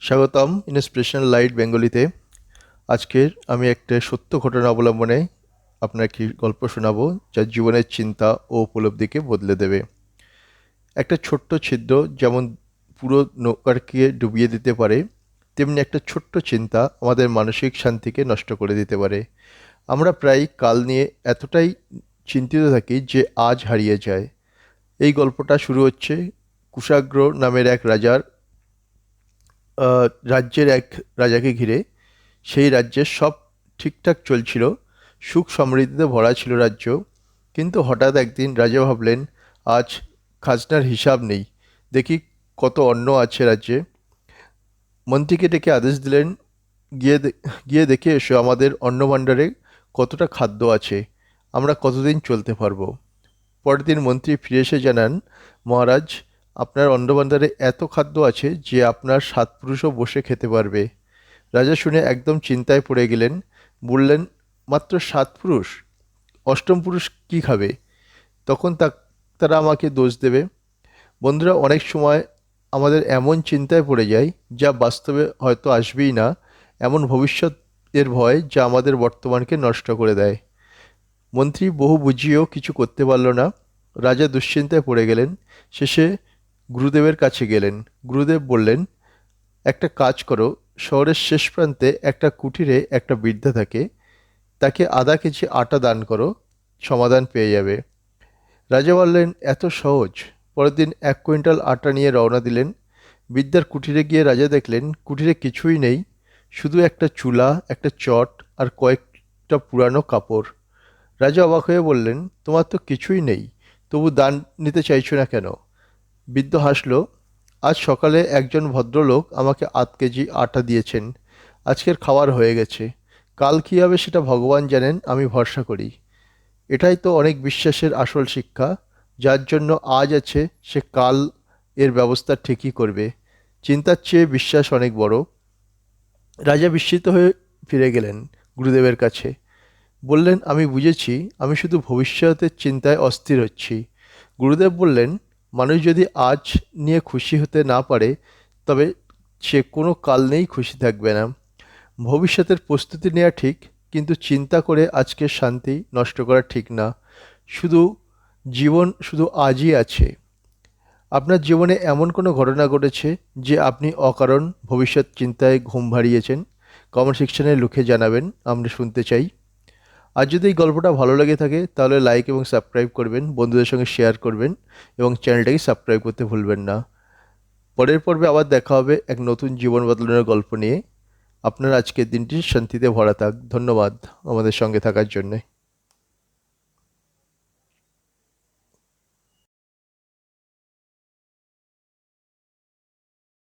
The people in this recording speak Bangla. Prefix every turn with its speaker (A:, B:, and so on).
A: স্বাগতম ইন্সপিরেশনাল লাইট বেঙ্গলিতে। আজকের আমি একটা সত্য ঘটনা অবলম্বনে আপনাকে গল্প শোনাবো যা জীবনের চিন্তা ও উপলব্ধিকে বদলে দেবে। একটা ছোট্ট ছিদ্র যেমন পুরো নৌকারকে ডুবিয়ে দিতে পারে, তেমনি একটা ছোট্ট চিন্তা আমাদের মানসিক শান্তিকে নষ্ট করে দিতে পারে। আমরা প্রায় কাল নিয়ে এতটাই চিন্তিত থাকি যে আজ হারিয়ে যায়। এই গল্পটা শুরু হচ্ছে কুশাগ্র নামের এক রাজার রাজ্যের এক রাজাকে ঘিরে, সেই রাজ্যের সব ঠিকঠাক চলছিল, সুখ সমৃদ্ধিতে ভরা ছিল রাজ্য। কিন্তু হঠাৎ একদিন রাজা ভাবলেন, আজ খাজনার হিসাব নেই, দেখি কত অন্ন আছে রাজ্যে। মন্ত্রীকে ডেকে আদেশ দিলেন, গিয়ে গিয়ে দেখে এসো, আমাদের অন্নভাণ্ডারে কতটা খাদ্য আছে, আমরা কতদিন চলতে পারব। পরের দিন মন্ত্রী ফিরে এসে জানান, মহারাজ আপনার অন্নভাণ্ডারে এত খাদ্য আছে যে আপনার সাত পুরুষও বসে খেতে পারবে। রাজা শুনে একদম চিন্তায় পড়ে গেলেন, বললেন, মাত্র সাত পুরুষ? অষ্টম পুরুষ কি খাবে? তখন তা, তারা আমাকে দোষ দেবে। বন্ধুরা, অনেক সময় আমাদের এমন চিন্তায় পড়ে যায় যা বাস্তবে হয়তো আসবেই না, এমন ভবিষ্যৎ এর ভয় যা আমাদের বর্তমানকে নষ্ট করে দেয়। মন্ত্রী বহু বুঝিয়েও কিছু করতে পারল না। রাজা দুশ্চিন্তায় পড়ে গেলেন। শেষে গুরুদেবের কাছে গেলেন। গুরুদেব বললেন, একটা কাজ করো, শহরের শেষ প্রান্তে একটা কুটিরে একটা বৃদ্ধা থাকে, তাকে আধা কেজি আটা দান করো, সমাধান পেয়ে যাবে। রাজা বললেন, এত সহজ। পরের দিন এক কুইন্টাল আটা নিয়ে রওনা দিলেন। বিদ্যার কুটিরে গিয়ে রাজা দেখলেন, কুটিরে কিছুই নেই, শুধু একটা চুলা, একটা চট আর কয়েকটা পুরানো কাপড়। রাজা অবাক হয়ে বললেন, তোমার তো কিছুই নেই, তবু দান নিতে চাইছো না কেন? বৃদ্ধ হাসলো, আজ সকালে একজন ভদ্রলোক আমাকে আধ কেজি আটা দিয়েছেন। আজকের খাবার হয়ে গেছে। কাল কী হবে সেটা ভগবান জানেন, আমি ভরসা করি। এটাই তো অনেক বিশ্বাসের আসল শিক্ষা। যার জন্য আজ আছে, সে কাল এর ব্যবস্থা ঠিকই করবে। চিন্তার চেয়ে বিশ্বাস অনেক বড়। রাজা বিস্মিত হয়ে ফিরে গেলেন গুরুদেবের কাছে। বললেন, আমি বুঝেছি, আমি শুধু ভবিষ্যতের চিন্তায় অস্থির হচ্ছি। গুরুদেব বললেন মানুষ যদি আজ নিয়ে খুশি হতে না পারে, তবে সে কোনো কাল নেই খুশি থাকবে না। ভবিষ্যতের প্রস্তুতি নেওয়া ঠিক, কিন্তু চিন্তা করে আজকের শান্তি নষ্ট করা ঠিক না। শুধু জীবন শুধু আজই আছে। আপনার জীবনে এমন কোনো ঘটনা ঘটেছে যে আপনি অকারণ ভবিষ্যৎ চিন্তায় ঘুম ভারিয়েছেন কমেন্ট সেকশনে লিখে জানাবেন, আমরা শুনতে চাই। আর যদি এই গল্পটা ভালো লেগে থাকে, তাহলে লাইক এবং সাবস্ক্রাইব করবেন, বন্ধুদের সঙ্গে শেয়ার করবেন এবং চ্যানেলটাকে সাবস্ক্রাইব করতে ভুলবেন না। পরের পর্বে আবার দেখা হবে এক নতুন জীবন বদলানোর গল্প নিয়ে। আপনার আজকের দিনটি শান্তিতে ভরা থাক। ধন্যবাদ আমাদের সঙ্গে থাকার জন্যে।